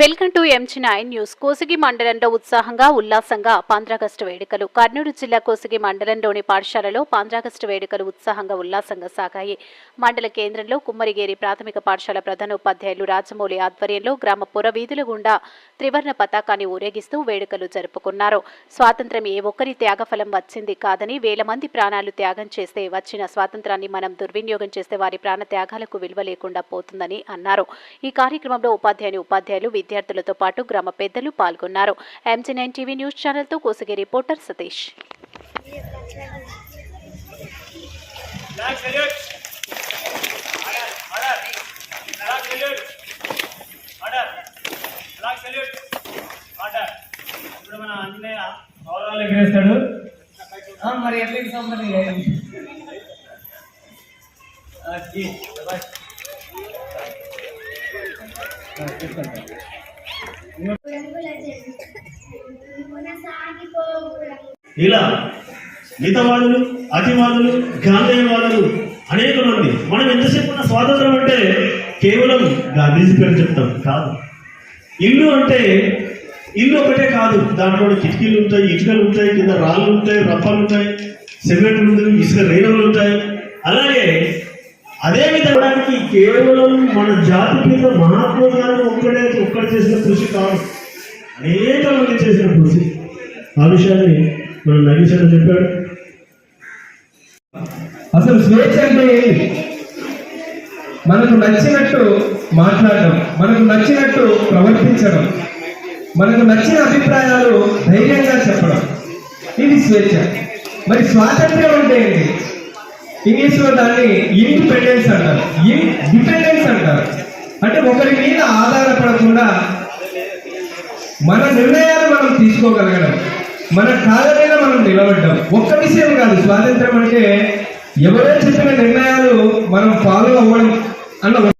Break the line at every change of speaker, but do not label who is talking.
Welcome to ఎంచి nine news Kosigi మండలంలో ఉత్సాహంగా ఉల్లాసంగా పాంద్రాగస్టు వేడుకలు. కర్నూలు జిల్లా కోసిగి మండలంలోని పాఠశాలలో పాంద్రాగస్టు వేడుకలు ఉత్సాహంగా ఉల్లాసంగా సాగాయి. మండల కేంద్రంలో కుమ్మరిగేరి ప్రాథమిక పాఠశాల ప్రధాన ఉపాధ్యాయులు రాజమౌళి ఆధ్వర్యంలో గ్రామ పుర వీధుల గుండా త్రివర్ణ పతాకాన్ని ఊరేగిస్తూ వేడుకలు జరుపుకున్నారు. స్వాతంత్ర్యం ఏ ఒక్కరి త్యాగఫలం వచ్చింది కాదని వేల మంది ప్రాణాలు త్యాగం చేస్తే వచ్చిన స్వాతంత్రాన్ని మనం దుర్వినియోగం చేస్తే వారి ప్రాణ త్యాగాలకు విలువ లేకుండా పోతుందని అన్నారు. ఈ కార్యక్రమంలో ఉపాధ్యాయుని ఉపాధ్యాయులు విద్యార్థులతో పాటు గ్రామ పెద్దలు పాల్గొన్నారు ఎంజీ నైన్ టీవీ న్యూస్ ఛానల్తో కోసగి రిపోర్టర్ సతీష్
ఇప్పుడు మన ఆంజనేయ గౌరవాలు ఎగిరేస్తాడు మరి ఎట్లా మరి ఆ, జీ, శభాష్. ఆ, తీసుకోండి.
ఇలా మితవాదులు అతివాదులు గాంధేయవాదులు అనేక మంది మనం ఎంతసేపు ఉన్న స్వాతంత్రం అంటే కేవలం గాంధీజీ పేరు చెప్తాం కాదు. ఇల్లు అంటే ఇల్లు ఒకటే కాదు దాంట్లో కిటికీలు ఉంటాయి ఇటుకలు ఉంటాయి కింద రాళ్ళు ఉంటాయి రప్పలు ఉంటాయి సిమెంట్ ఉంటుంది ఇసుక రేణువులు ఉంటాయి. అలాగే అదే విధంగా కేవలం మన జాతి మీద మహాత్మ గాంధీ ఒక్కడే ఒక్కడు చేసిన కృషి కాదు. అనేక మంది చేసిన కృషి. ఆ విషయాన్ని మన నగేశ్వర చెప్పాడు.
అసలు స్వేచ్ఛ అంటే ఏంటి మనకు నచ్చినట్టు మాట్లాడడం మనకు నచ్చినట్టు ప్రవర్తించడం మనకు నచ్చిన అభిప్రాయాలు ధైర్యంగా చెప్పడం. ఇది స్వేచ్ఛ. మరి స్వాతంత్ర్యం అంటే ఏంటి? ఇంగ్లీష్లో దాన్ని ఇండిపెండెన్స్ అంటారు. డిపెండెన్స్ అంటారు. అంటే ఒకరి మీద ఆధారపడకుండా మన నిర్ణయాలు మనం తీసుకోగలగడం మన కాళ్ళ మీద మనం నిలబడ్డం ఒక్క విషయం కాదు. స్వాతంత్రం అంటే ఎవరో చెప్పిన నిర్ణయాలు మనం ఫాలో అవ్వడం అన్న